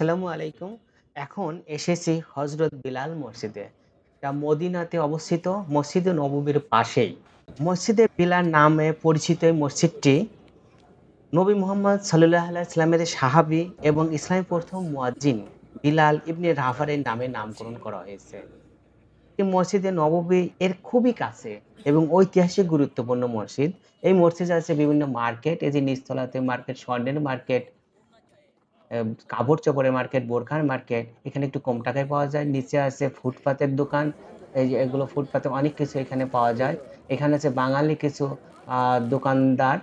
আসসালামু আলাইকুম। এখন এসেছি হজরত বিলাল মসজিদে। এটা মদিনাতে অবস্থিত মসজিদে নববীর পাশেই। মসজিদে বিলাল নামে পরিচিত এই মসজিদটি নবী মোহাম্মদ সাল্লাহ ইসলামের সাহাবি এবং ইসলামের প্রথম মুয়াজ্জিন বিলাল ইবনে রাফারের নামে নামকরণ করা হয়েছে। এই মসজিদে নববী এর খুবই কাছে এবং ঐতিহাসিক গুরুত্বপূর্ণ মসজিদ। এই মসজিদে আছে বিভিন্ন মার্কেট, এই যে নিচতলাতে মার্কেট, স্বর্ণের মার্কেট কাপড় চোপড়ের মার্কেট বোরখার মার্কেট এখানে একটু কম টাকায় পাওয়া যায়। নিচে আছে ফুটপাতের দোকান, এই যে এগুলো ফুটপাতে অনেক কিছু এখানে পাওয়া যায়। এখানে আছে বাঙালি কিছু দোকানদার।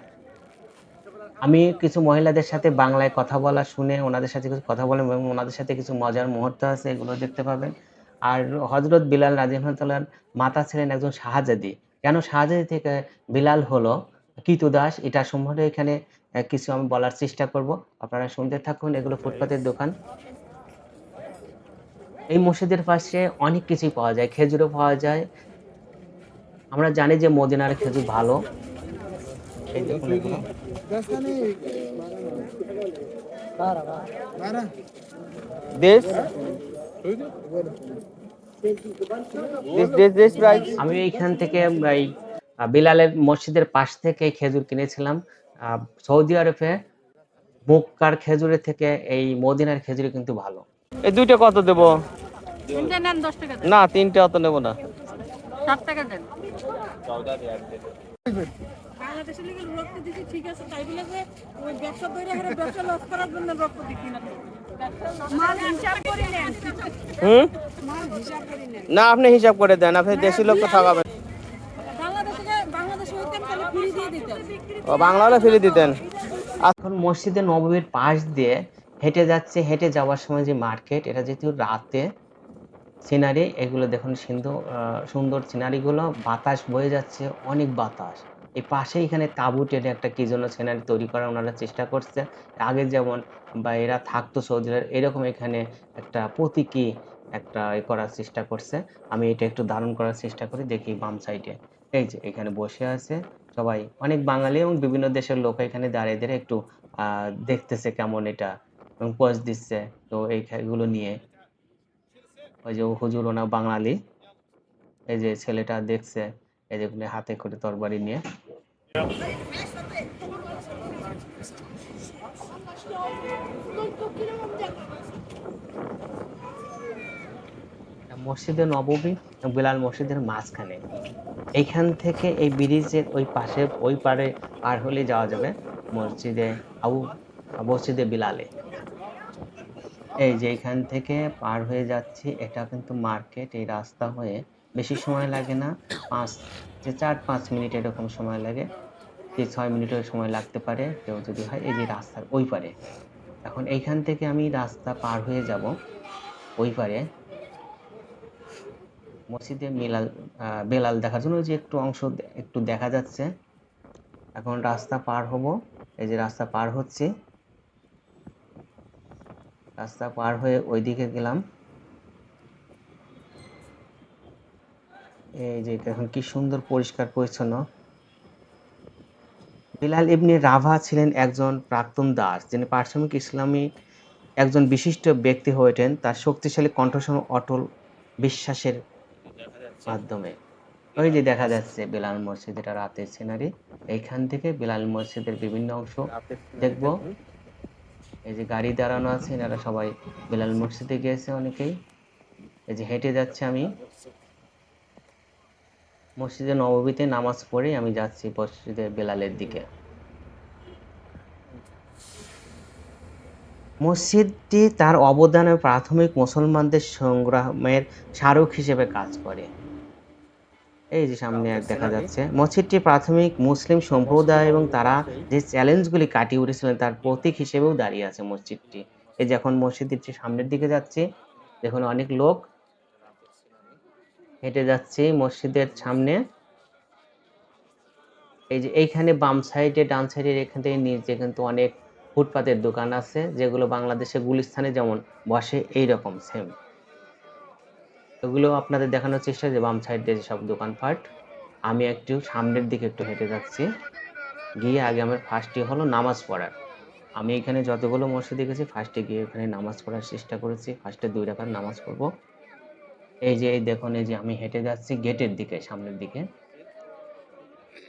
আমি কিছু মহিলাদের সাথে বাংলায় কথা বলা শুনে ওনাদের সাথে কিছু কথা বলেন এবং ওনাদের সাথে কিছু মজার মুহূর্ত আছে, এগুলো দেখতে পাবেন। আর হজরত বিলাল রাজিমতাল্লার মাতা ছিলেন একজন শাহজাদি। কেন শাহজাদি থেকে বিলাল হলো? কিতু দাস এটা সম্বন্ধে এখানে কিছু আমি বলার চেষ্টা করব। আপনারা শুনতে থাকুন এগুলো ফুটপাতের দোকান। এই মসজিদের পাশে অনেক কিছুই পাওয়া যায়। খেজুরও পাওয়া যায়। আমরা জানি যে মদিনার খেজুর ভালো? আমি এইখান থেকে এই বিলালের মসজিদের পাশ থেকে খেজুর কিনেছিলাম। সৌদি আরবে মক্কার খেজুরের থেকে এই মদিনার খেজুরি কিন্তু ভালো। এই দুইটা কত দেবো? তিনটে নেন দশ টাকা না তিনটে অত নেব না। টাকা দেন। বাংলাদেশের লিগে রক্ত দিচ্ছি ঠিক আছে তাই বলে যে ওই ব্যবসা তৈরি করে ব্যবসা লস করার জন্য রক্ত দিচ্ছি না। তো। মাল হিসাব করে নেন। হুম? মাল হিসাব করে নেন না আপনি হিসাব করে দেন আপনি দেশি লোক তো ঠকাবেন বাংলাদেশ থেকে বাংলাদেশে হইতেন তাহলে ফ্রি দিয়ে দিতেন ও বাংলা ফিরে দিতেন। এখন মসজিদে নববীর পাশ দিয়ে হেঁটে যাচ্ছে হেঁটে যাওয়ার সময় যে মার্কেট এটা যেহেতু রাতে সিনারি এগুলো দেখুন আহ, সুন্দর সিনারিগুলো বাতাস বয়ে যাচ্ছে অনেক বাতাস। এই পাশে এখানে তাঁবু টেনে একটা কি জন্য সিনারি তৈরি করার ওনারা চেষ্টা করছে। আগে যেমন বা এরা থাকতো সৌদি আরব, এরকম এখানে একটা প্রতীকী একটা এ করার চেষ্টা করছে। আমি এটা একটু ধারণ করার চেষ্টা করি দেখি বাম সাইডে এই যে এখানে বসে আছে। সবাই, অনেক বাঙালি এবং বিভিন্ন দেশের লোক এখানে দাঁড়িয়ে দাঁড়িয়ে একটু দেখতেছে কেমন এটা এবং পোজ দিচ্ছে, তো এই খেলগুলো নিয়ে। ওই যে হুজুর ওনা বাঙালি, এই যে ছেলেটা দেখছে, এই যে হাতে করে তরবারি নিয়ে। মসজিদে নববী বিলাল মসজিদের মাঝখানে। এইখান থেকে এই ব্রিজের ওই পাশে, ওই পারে পার হলে যাওয়া যাবে মসজিদে আবু, মসজিদে বিলালে। এই যে এখান থেকে পার হয়ে যাচ্ছি, এটা কিন্তু মার্কেট, এই রাস্তা হয়ে বেশি সময় লাগে না, পাঁচ যে চার, পাঁচ মিনিট এরকম সময় লাগে, যে ছয় মিনিটের সময় লাগতে পারে, কেউ যদি হয়, এই যে রাস্তার ওই পারে এখন এইখান থেকে আমি রাস্তা পার হয়ে যাব, ওই পারে মসজিদে মিলাল বেলাল দেখার জন্য যে একটু অংশ একটু দেখা যাচ্ছে। এখন রাস্তা পার হব। এই যে রাস্তা পার হচ্ছে। রাস্তা পার হয়ে ওইদিকে গেলাম। এই যে এখন কি সুন্দর, পরিষ্কার, পরিচ্ছন্ন। বিলাল ইবনে রাভা ছিলেন একজন প্রাক্তন দাস, যিনি পার্শ্বিক ইসলামী একজন বিশিষ্ট ব্যক্তি হয়ে ওঠেন। তার শক্তিশালী কণ্ঠস্বর অটল বিশ্বাসের মাধ্যমে। ওই যে দেখা যাচ্ছে বেলাল মসজিদ এটা রাতের সিনারি এইখান থেকে বেলাল মসজিদের বিভিন্ন অংশ দেখব। এই যে গাড়ি দাঁড়ানো আছে এনারা সবাই বেলাল মসজিদে গিয়েছে অনেকেই। এই যে হেঁটে যাচ্ছে আমি। মসজিদে নববীতে নামাজ পড়ে আমি যাচ্ছি মসজিদে বেলালের দিকে। মসজিদটি তার অবদানে প্রাথমিক মুসলমানদের সংগ্রামের স্মারক হিসেবে কাজ করে। এই যে সামনে এক দেখা যাচ্ছে মসজিদটি প্রাথমিক মুসলিম সম্প্রদায় এবং তারা যে চ্যালেঞ্জগুলি কাটিয়ে উঠেছিলেন তার প্রতীক হিসেবেও দাঁড়িয়ে আছে মসজিদটি। এই যে এখন মসজিদটি সামনের দিকে যাচ্ছে দেখুন অনেক লোক হেঁটে যাচ্ছে মসজিদের সামনে। এই যে এইখানে বাম সাইডে ডান সাইডের এখান থেকে নিচে কিন্তু অনেক ফুটপাতের দোকান আছে যেগুলো বাংলাদেশে গুলিস্তানে যেমন বসে এই রকম সেম এগুলো আপনাদের দেখানোর চেষ্টা যে বাম সাইড দিয়ে সব দোকানপাট, আমি একটু সামনের দিকে একটু হেঁটে যাচ্ছি। গিয়ে আগে আমার ফার্স্টই হলো নামাজ পড়ার। আমি এখানে যতগুলো মসজিদে গেছি ফার্স্টে গিয়ে এখানে নামাজ পড়ার চেষ্টা করেছি। ফার্স্টে দুই রাকাত নামাজ পড়ব। এই যে, এই দেখুন, এই যে আমি হেঁটে যাচ্ছি গেটের দিকে, সামনের দিকে।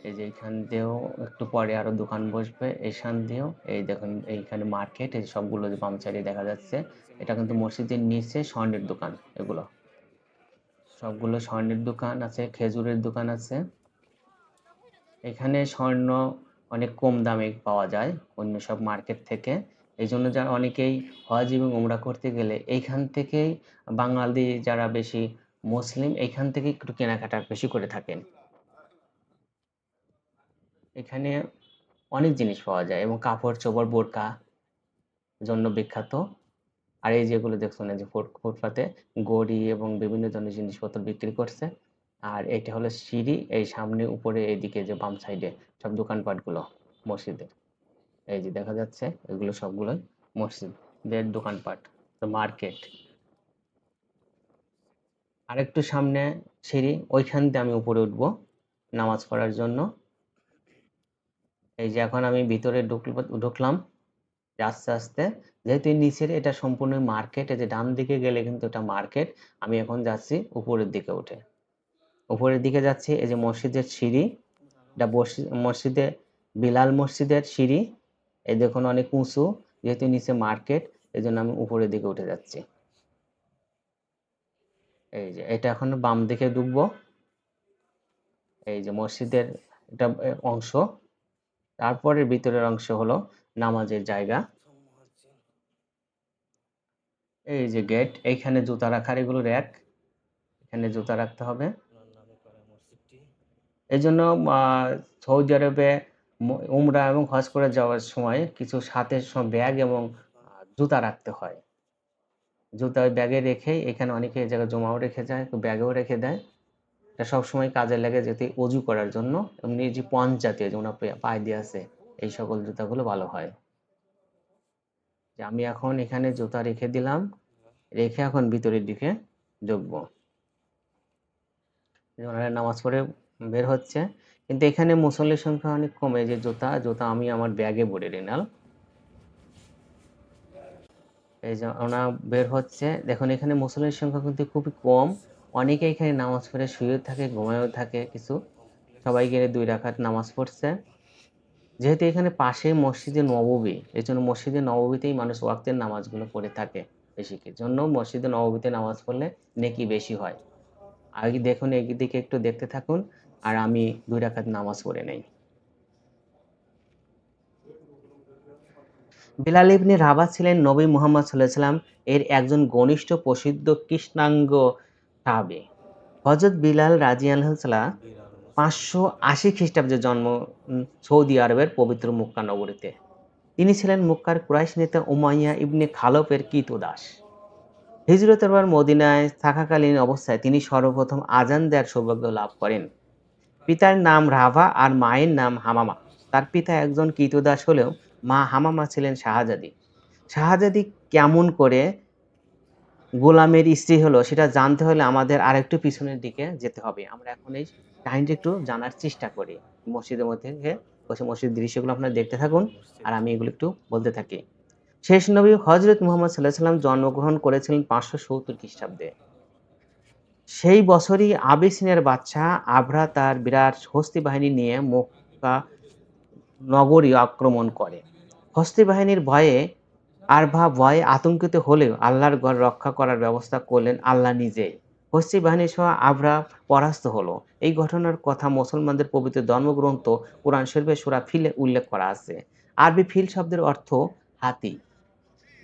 এই যে এইখান দিয়েও একটু পরে আরও দোকান বসবে এইখান দিয়েও। এই দেখুন, এইখানে মার্কেট, এই সবগুলো যে বাম সাইডে দেখা যাচ্ছে, এটা কিন্তু মসজিদের নিচে স্বর্ণের দোকান, এগুলো। সবগুলো স্বর্ণের দোকান আছে, খেজুরের দোকান আছে। এখানে স্বর্ণ অনেক কম দামে পাওয়া যায় অন্য সব মার্কেট থেকে। এই জন্য যারা অনেকেই হজ এবং ওমরা করতে গেলে এইখান থেকেই বাঙালি যারা বেশি মুসলিম, এইখান থেকে একটু কেনাকাটা বেশি করে থাকেন। এখানে অনেক জিনিস পাওয়া যায় এবং কাপড় চোপড় বোরকা জন্য বিখ্যাত। আর এই যেগুলো দেখছ না যে ফুটপাতে গড়ি এবং বিভিন্ন ধরনের জিনিসপত্র বিক্রি করছে, আর এটা হলো সিঁড়ি, এই সামনে উপরে এইদিকে যে বাম সাইডে সব দোকানপাটগুলো, মসজিদের। এই যে দেখা যাচ্ছে, এগুলো সবগুলোই মসজিদের দোকানপাট মার্কেট। আরেকটু সামনে সিঁড়ি, ওইখান দিয়ে আমি উপরে উঠবো নামাজ পড়ার জন্য। এই যে এখন আমি ভিতরে ঢুকল, ঢুকলাম আস্তে আস্তে, যেহেতু নিচের এটা সম্পূর্ণ মার্কেট এই যে ডান দিকে গেলে কিন্তু এটা মার্কেট আমি এখন যাচ্ছি উপরের দিকে উঠে। উপরের দিকে যাচ্ছি, এই যে মসজিদের সিঁড়ি, এটা মসজিদে, বিলাল মসজিদের সিঁড়ি, এই দেখুন অনেক উঁচু, যেহেতু নিচে মার্কেট এই জন্য আমি উপরের দিকে উঠে যাচ্ছি। এই যে এটা এখন বাম দিকে ঢুকবো। এই যে মসজিদের এটা অংশ তারপরে ভিতরের অংশ হলো নামাজের জায়গা। এই যে গেট এইখানে জুতা রাখার এগুলো র্যাক এখানে জুতা রাখতে হবে। এই জন্য সৌদি আরবে উমরা এবং হজ করে যাওয়ার সময় কিছু সাথে ব্যাগ এবং জুতা রাখতে হয়। জুতা ওই ব্যাগে রেখে, এখানে অনেকে এই জায়গায় জমাও রেখে যায় ব্যাগেও রেখে দেয়। এটা সবসময় কাজে লাগে যেতে অজু করার জন্য। এমনি যে পঞ্চ জাতীয় যেমন পায়ে দিয়ে আছে এই সকল জুতাগুলো ভালো হয়। যে আমি এখন এখানে জুতা রেখে দিলাম, রেখে এখন ভিতরের দিকে ঢুকবো। যে ওনারা নামাজ পড়ে বের হচ্ছে। কিন্তু এখানে মুসল্লির সংখ্যা অনেক কমে। যে জুতা জুতা আমি আমার ব্যাগে ভরে রেনাল এই যে ওনা বের হচ্ছে। দেখুন, এখানে মুসল্লির সংখ্যা কিন্তু খুবই কম। অনেকে এখানে নামাজ পড়ে শুয়ে থাকে, ঘুমায়ও থাকে, কিছু। সবাই গেলে দুই রাকাত নামাজ পড়ছে। যেহেতু এখানে পাশে মসজিদে নববী এই জন্য মসজিদে নববীতেই মানুষ ওয়াক্তের নামাজগুলো পড়ে থাকে বেশি কি জন্য মসজিদে নববীতে নামাজ পড়লে নেকি বেশি হয়। আগে দেখুন দিকে একটু দেখতে থাকুন, আর আমি দুই রাকাত নামাজ পড়ে নেই। বিলাল ইবনে রাবা ছিলেন নবী মুহাম্মদ সাল্লাহ সাল্লাম এর একজন ঘনিষ্ঠ প্রসিদ্ধ কৃষ্ণাঙ্গ সাহাবী। হজরত বিলাল রাজি আল্লাহ পাঁচশো আশি খ্রিস্টাব্দে জন্ম সৌদি আরবের পবিত্র মুক্কা নগরীতে। তিনি ছিলেন মুক্কার কুরাইশ নেতা উমাইয়া ইবনে খালফের কীতদাস হিজরতের পর মদিনায় থাকাকালীন অবস্থায় তিনি সর্বপ্রথম আজান দেওয়ার সৌভাগ্য লাভ করেন। পিতার নাম রাভা আর মায়ের নাম হামামা। তার পিতা একজন কীতদাস হলেও মা হামামা ছিলেন শাহজাদি। শাহজাদি কেমন করে গোলামের স্ত্রী হলো, সেটা জানতে হলে আমাদের আরেকটু পিছনের দিকে যেতে হবে। আমরা এখন এই কাহিনীটা একটু জানার চেষ্টা করি। মসজিদের মধ্যে বসে মসজিদ দৃশ্যগুলো আপনারা দেখতে থাকুন আর আমি এগুলো একটু বলতে থাকি। শেষ নবী হজরত মুহাম্মদ সাল্লাহ সাল্লাম জন্মগ্রহণ করেছিলেন পাঁচশো সত্তর খ্রিস্টাব্দে। সেই বছরই আবিসিনের বাচ্চা আভরা তার বিরাট হস্তি বাহিনী নিয়ে মক্কা নগরী আক্রমণ করে। হস্তি বাহিনীর ভয়ে আরভা ভয়ে আতঙ্কিত হলেও আল্লাহর ঘর রক্ষা করার ব্যবস্থা করলেন আল্লাহ নিজেই। হস্তি বাহিনী সহ আভরা পরাস্ত হলো। এই ঘটনার কথা মুসলমানদের পবিত্র ধর্মগ্রন্থ কোরআন শরীফে সুরা ফিলে উল্লেখ করা আছে। আরবি ফিল শব্দের অর্থ হাতি।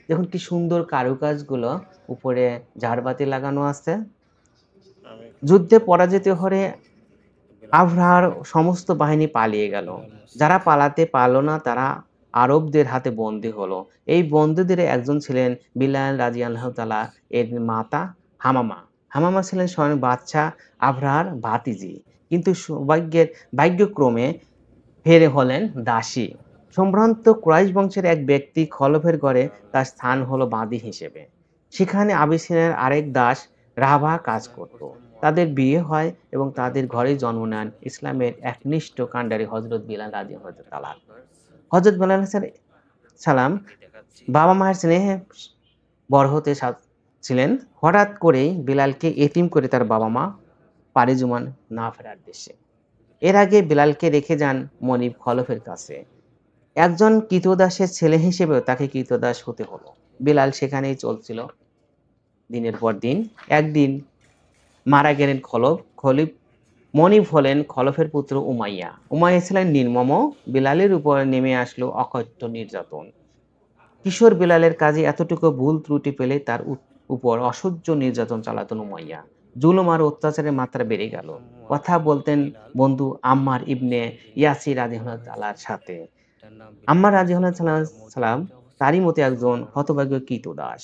দেখুন কি সুন্দর কারুকাজগুলো উপরে ঝাড়বাতি লাগানো আছে। যুদ্ধে পরাজিত হয়ে আভরার সমস্ত বাহিনী পালিয়ে গেল। যারা পালাতে পারল না তারা আরবদের হাতে বন্দী হলো। এই বন্দীদের একজন ছিলেন বিলাল রাজি আল্লাহ তালা এর মাতা হামামা। হামামা ছিলেন স্বয়ং বাচ্চা আভরার ভাতিজি। কিন্তু সৌভাগ্যের ভাগ্যক্রমে ফেরে হলেন দাসী। সম্ভ্রান্ত ক্রাইশ বংশের এক ব্যক্তি খলফের ঘরে তার স্থান হলো বাঁদি হিসেবে। সেখানে আবিসিনের আরেক দাস রাভা কাজ করত। তাদের বিয়ে হয় এবং তাদের ঘরে জন্ম নেন ইসলামের একনিষ্ঠ কাণ্ডারি হজরত বিলাল রাজি হজরত তালা হজরত হাসান, সালাম, বাবা মায়ের স্নেহে বড় হতে ছিলেন। হঠাৎ করেই বিলালকে এতিম করে তার বাবা মা পাড়ি জমান না ফেরার দেশে এর আগে বিলালকে রেখে যান মনিব খলফের কাছে। একজন কৃতদাসের ছেলে হিসেবেও তাকে কৃতদাস হতে হলো। বিলাল সেখানেই চলছিল। দিনের পর দিন, একদিন মারা গেলেন খলফ, খলিফ মনিব হলেন খলফের পুত্র উমাইয়া। উমাইয়া ছিলেন নির্মম বিলালের উপর নেমে আসলো অকথ্য নির্যাতন। কিশোর বিলালের কাজে এতটুকু ভুল ত্রুটি পেলে তার উপর অসহ্য নির্যাতন চালাতেন উমাইয়া। জুলুম আর অত্যাচারের মাত্রা বেড়ে গেল। কথা বলতেন বন্ধু আম্মার ইবনে ইয়াসি ইয়াসির রাজিহতালার সাথে। আম্মার সালাম, তারই মতো একজন হতভাগ্য কীত দাস।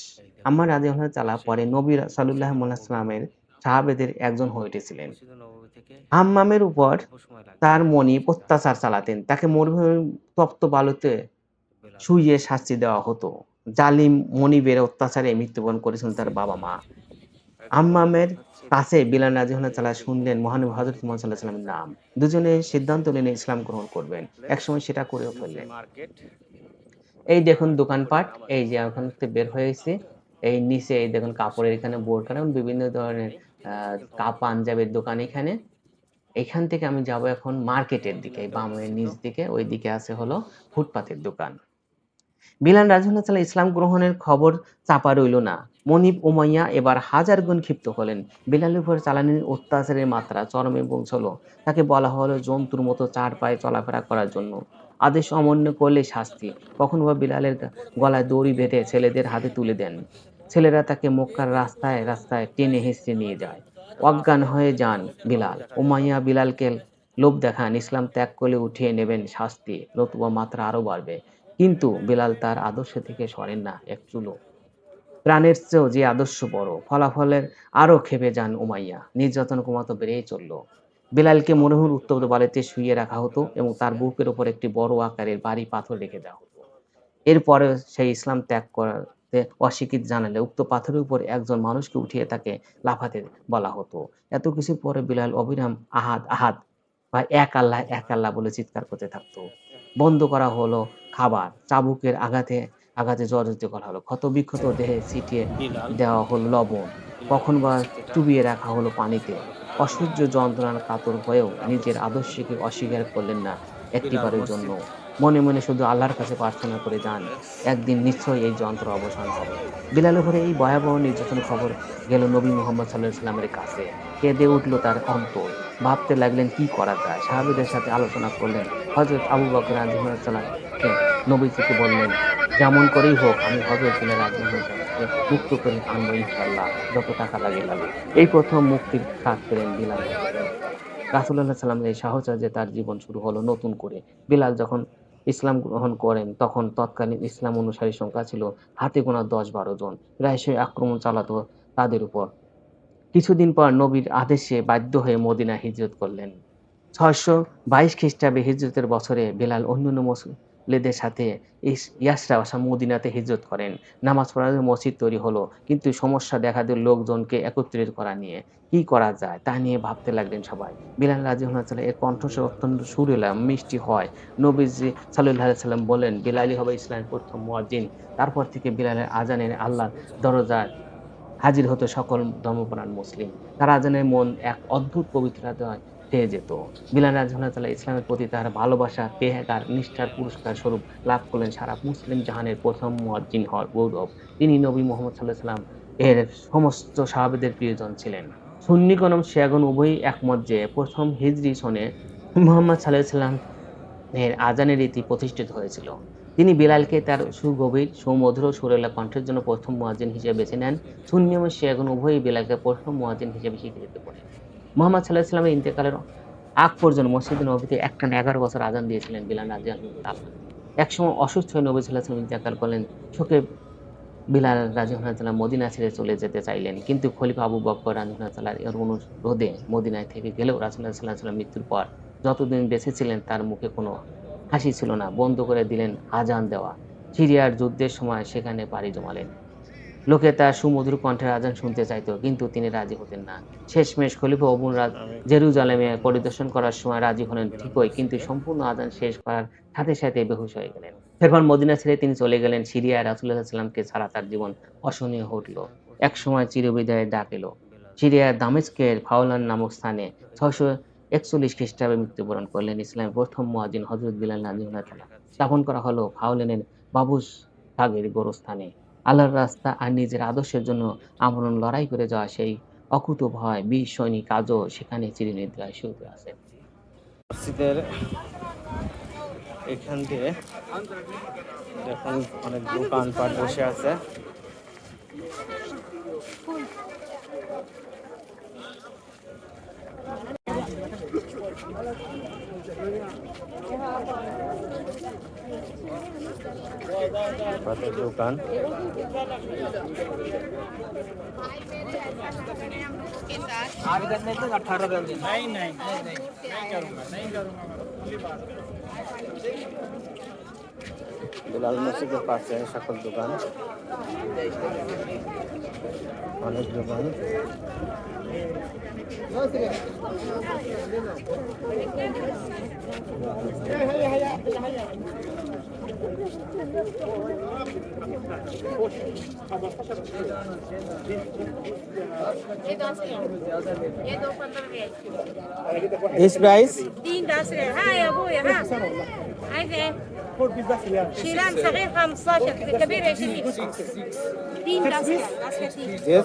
আম্মার রাজিহতালা পরে নবী সাল্লাহ সাল্লামের সাহাবেদের একজন হয়ে উঠেছিলেন। হাম্মামের উপর তার মনি অত্যাচার চালাতেন। তাকে মরুভূমি তপ্ত বালুতে শুইয়ে শাস্তি দেওয়া হতো। জালিম মনিবের অত্যাচারে মৃত্যুবরণ করেছিলেন তার বাবা মা। আম্মামের কাছে বিলাল রাজিহনা চালা শুনলেন মহানবী হজরত মোহাম্মদ সাল্লাহ সাল্লামের নাম। দুজনে সিদ্ধান্ত নিলেন ইসলাম গ্রহণ করবেন। একসময় সেটা করেও ফেললেন। এই দেখুন দোকানপাট এই যে ওখান থেকে বের হয়েছে এই নিচে এই দেখুন কাপড়ের এখানে বোর্ড কারণ বিভিন্ন ধরনের আহ, কাপ পাঞ্জাবের দোকান এখানে। এখান থেকে আমি যাব এখন মার্কেটের দিকে বামের নিচ দিকে ওই দিকে আছে হলো ফুটপাতের দোকান। বিলাল রাজুল্লাহ সাল্লাহ ইসলাম গ্রহণের খবর চাপা রইল না। মনিব উমাইয়া এবার হাজার গুণ ক্ষিপ্ত হলেন। বিলালের উপর চালানির অত্যাচারের মাত্রা চরমে পৌঁছলো। তাকে বলা হলো জন্তুর মতো চার পায়ে চলাফেরা করার জন্য। আদেশ অমান্য করলে শাস্তি। কখনো বা বিলালের গলায় দড়ি বেঁধে ছেলেদের হাতে তুলে দেন। ছেলেরা তাকে মক্কার রাস্তায় রাস্তায় টেনে হেসড়ে নিয়ে যায়। অজ্ঞান হয়ে যান বিলাল। উমাইয়া বিলালকে লোভ দেখান, ইসলাম ত্যাগ করলে উঠিয়ে নেবেন শাস্তি নতুবা মাত্রা আরও বাড়বে। কিন্তু বিলাল তার আদর্শ থেকে সরেন না, এক চুলো। প্রাণের চেয়েও যে আদর্শ বড়, ফলাফলের আরও খেপে যান উমাইয়া। নির্যাতন ক্রমাগত বেড়েই চলল। বিলালকে মনোহর উত্তপ্ত বালিতে শুইয়ে রাখা হতো এবং তার বুকের উপর একটি বড় আকারের বাড়ি পাথর রেখে দেওয়া হতো। এরপরে সেই ইসলাম ত্যাগ করতে অস্বীকৃতি জানালে উক্ত পাথরের উপর একজন মানুষকে উঠিয়ে তাকে লাফাতে বলা হতো। এত কিছুর পরে বিলাল অবিরাম আহাদ আহাদ বা এক আল্লাহ এক আল্লাহ বলে চিৎকার করতে থাকতো। বন্ধ করা হলো খাবার চাবুকের আঘাতে আঘাতে জর্জরিত করা হলো। ক্ষত বিক্ষত দেহে ছিটিয়ে দেওয়া হলো লবণ। কখন বা চুবিয়ে রাখা হলো পানিতে। অসহ্য যন্ত্রণার কাতর হয়েও নিজের আদর্শকে অস্বীকার করলেন না একটিবারের জন্য। মনে মনে শুধু আল্লাহর কাছে প্রার্থনা করে যান। একদিন নিশ্চয়ই এই যন্ত্র অবসান হবে। বিলালের ঘরে এই ভয়াবহ নির্যাতন খবর গেল নবী মোহাম্মদ সাল্লাহ ইসলামের কাছে। কেঁদে উঠল তার অন্তর। ভাবতে লাগলেন, কি করা যায়? সাহাবিদের সাথে আলোচনা করলেন। হজরত আবু বকর সাল্লামকে নবী থেকে বললেন, যেমন করেই হোক, আমি হজরত বিনের রাজনীতিকে মুক্ত করে আনব ইনশাল্লাহ যত টাকা লাগে লাগে। এই প্রথম মুক্তির কাজ পেলেন বিলাল। রাসুল্লাহ সাল্লামের এই সাহস যে তার জীবন শুরু হলো নতুন করে। বিলাল যখন ইসলাম গ্রহণ করেন, তখন তৎকালীন ইসলাম অনুসারী সংখ্যা ছিল হাতে গোনা দশ বারো জন। প্রায়শই আক্রমণ চালাতো তাদের উপর। কিছুদিন পর নবীর আদেশে বাধ্য হয়ে মদিনা হিজরত করলেন। ছয়শো বাইশ খ্রিস্টাব্দে হিজরতের বছরে বেলাল অন্যান্য মুসলিদের সাথে ইয়াসরা মদিনাতে হিজরত করেন। নামাজ পড়ার মসজিদ তৈরি হলো, কিন্তু সমস্যা দেখা দিল লোকজনকে একত্রিত করা নিয়ে। কি করা যায় তা নিয়ে ভাবতে লাগলেন সবাই। বিলাল রাজি চালে এর কণ্ঠস্বর অত্যন্ত সুর সুরেলা, মিষ্টি হয়। নবীজি সাল্লাহ সাল্লাম বলেন বিলালি হবে ইসলামের প্রথম মুয়াজ্জিন। তারপর থেকে বিলালের আজানের আল্লাহ দরজার হাজির হতো সকল ধর্মপ্রাণ মুসলিম। তার আজানের মন এক অদ্ভুত পবিত্রতায় পেয়ে যেত। বিলাল রাজহাল্লাহ ইসলামের প্রতি তার ভালোবাসা তেহার নিষ্ঠার পুরস্কার স্বরূপ লাভ করলেন সারা মুসলিম জাহানের প্রথম মুয়াজ্জিন হওয়ার গৌরব। তিনি নবী মোহাম্মদ সাল্লাহ সাল্লাম এর সমস্ত সাহাবেদের প্রিয়জন ছিলেন। সুন্নি কনম শিয়াগন উভয়ই একমত যে প্রথম হিজরি সনে মোহাম্মদ সাল্লাহ সাল্লাম এর আজানের রীতি প্রতিষ্ঠিত হয়েছিল। তিনি বিলালকে তার সুগভীর, সুমধুর সুরেলা কণ্ঠের জন্য প্রথম মুয়াজ্জিন হিসেবে বেছে নেন। এবং শিয়াগন উভয়ই বিলালকে প্রথম মুয়াজ্জিন হিসেবে স্বীকৃত করেন মোহাম্মদ সাল্লাহ ইসলামের ইন্তেকালের আগ পর্যন্ত মসজিদ নবীতে একটানা এগারো বছর আজান দিয়েছিলেন বিলাল রাজি একসময় অসুস্থ হয়ে নবী সাল্লাহ সাল্লাম ইন্তেকাল করলেন। শোকে বিলাল রাজি তাল্লাহ মদিনা ছেড়ে চলে যেতে চাইলেন। কিন্তু খলিফা আবু বক্কর রাজি তাল্লাহ এর অনুরোধে মদিনায় থেকে গেলেও রাসুল্লাহ সাল্লাহ সাল্লাম মৃত্যুর পর যতদিন বেঁচে ছিলেন তার মুখে কোনো হাসি ছিল না। বন্ধ করে দিলেন আজান দেওয়া। সিরিয়ার যুদ্ধের সময় সেখানে পাড়ি জমালেন। লোকে তার সুমধুর কণ্ঠের আজান শুনতে চাইতো, কিন্তু তিনি রাজি হতেন না। শেষমেশ খলিফা অবুন রাজ জেরুজালেমে পরিদর্শন করার সময় রাজি হলেন ঠিকই, কিন্তু সম্পূর্ণ আজান শেষ করার সাথে সাথে বেহুশ হয়ে গেলেন। এরপর মদিনা ছেড়ে তিনি চলে গেলেন, সিরিয়ায় রাসুল্লাহ সাল্লামকে ছাড়া তার জীবন অসহনীয় উঠল এক সময় চিরবিদায়ের ডাক এলো। সিরিয়ার দামেস্কের ফাউলান নামক স্থানে ছয়শো একচল্লিশ খ্রিস্টাব্দে মৃত্যুবরণ করলেন ইসলামের প্রথম মুয়াজিন হজরত বিলাল নাজিউল্লাহ স্থাপন করা হলো ফাউলেনের বাবুস ভাগের গোরস্থানে। আল্লাহর রাস্তা আর নিজের আদর্শের জন্য আমরণ লড়াই করে যাওয়া সেই অকুত ভয়, বীর সৈনিক আজও সেখানে চিরনিদ্রায় শুরু আছে। এখান দিয়ে দেখুন অনেক দোকানপাট বসে আছে পাটের দোকান বিলাল মসজিদের পাশে সকল দোকান অনেক দোকান ये दस ये दो إيش بايس؟ دين داسري ها يا أبويا ها. عايز إيه؟ شيلان صغير 15 كبير 20 دين داسري ريال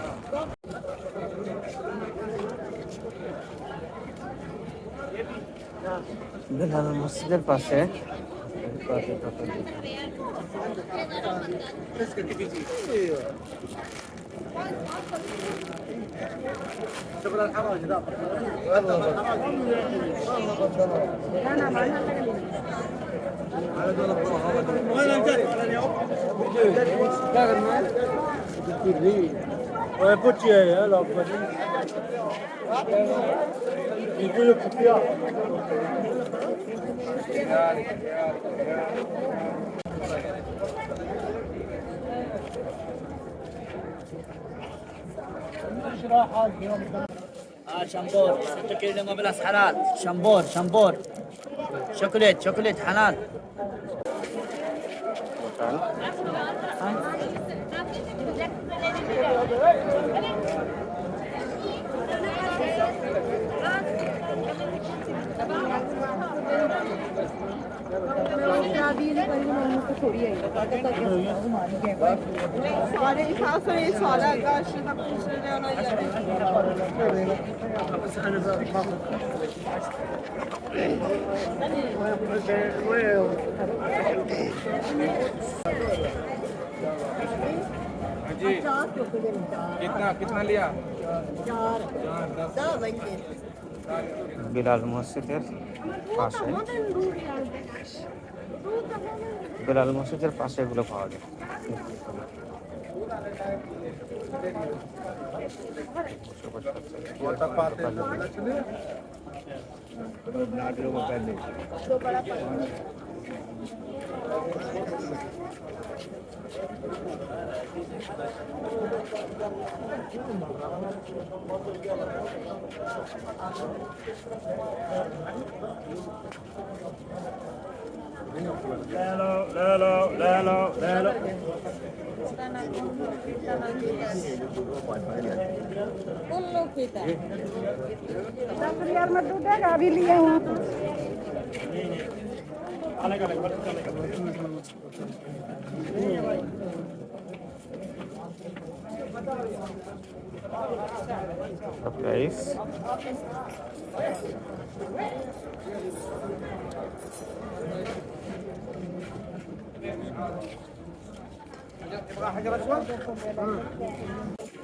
বিলাল মসজিদের পাশে পাশে সকল দোকান। آه شامبور ستة كيلو موبيلاس حلال؟ شامبور شامبور. شوكولات شوكولات حلال. Guarda di casa nei suoli, adesso da cucire una जी। कितना कितना लिया? चार। चार दस दस। বিলাল মসজিদের পাশে। বিলাল মসজিদের পাশে এগুলো পাওয়া যায়। Lelo, lelo, lelo, lelo. Kullu kita. Kita beli armadu dah, beli yang. প্রাইস মদিনা বিলাল মসজিদের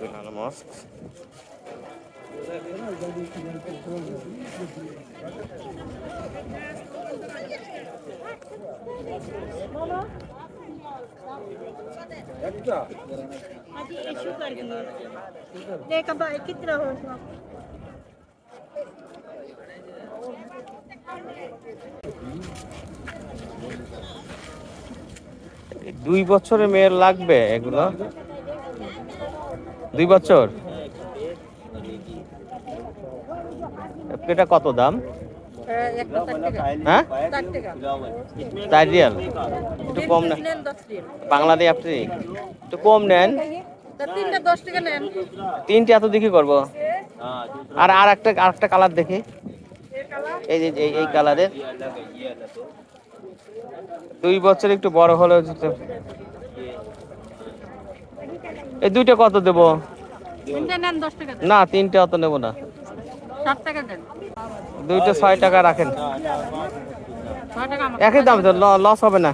Banana mosques. देखा भाई कितना हो এই দুই বছরের মেয়ের লাগবে এগুলো? দুই বছর? এটা কত দাম? হ্যাঁ? চার একটু কম নেন। নেন দশ টাকা বাংলা দিয়ে আপনি? একটু কম নেন। তিনটা এত দেখি করব। আর আর একটা আর একটা কালার দেখি এই এই কালারের। দুই বছর একটু বড় হলে এই দুইটা কত দেবো? না তিনটে অত নেব না। দুইটা ছয় টাকা রাখেন। একই দাম তো লস হবে না।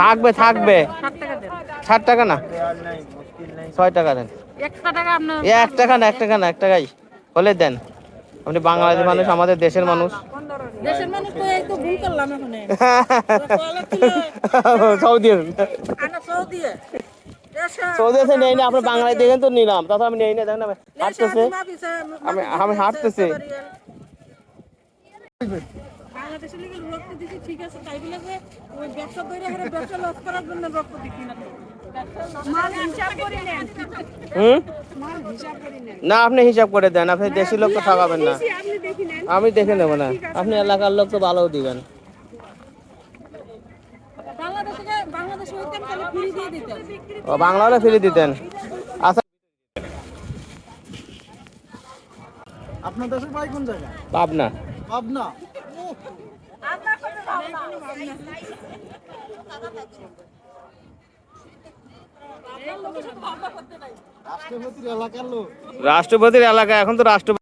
থাকবে থাকবে। ষাট টাকা না? ছয় টাকা দেন। এক টাকা না এক টাকা না এক টাকাই। হলে দেন। আপনি বাংলাদেশের মানুষ আমাদের দেশের মানুষ। দেশের মানুষ তো এই তো ভুল করলাম এখন। সৌদি আনা সৌদি সৌদি আছে নেই না আপনার বাংলায় দেখেন তো নিলাম তাছাড়া আমি নেই না দেখেন না হাঁটতেছে। আমি আমি হাঁটতেছি। বাংলাদেশের লিগে রক্ত দিছি ঠিক আছে তাই বলে যে ব্যবসা করে ব্যবসা লস করার জন্য রক্ত দিচ্ছি না না আপনি হিসাব করে দেন আপনি দেশি লোক তো ঠকাবেন না। আপনি দেখি নেন। আমি দেখে নেব না। আপনি এলাকার লোক তো ভালোও দিবেন। বাংলাদেশে বাংলাদেশে হইতেন তাহলে ফ্রি দিয়ে দিতেন। ও বাংলা হলে ফিরে দিতেন। আচ্ছা। আপনার দেশের বাড়ি কোন জায়গায়? পাবনা। পাবনা। রাষ্ট্রপতির এলাকা এখন তো রাষ্ট্রপতি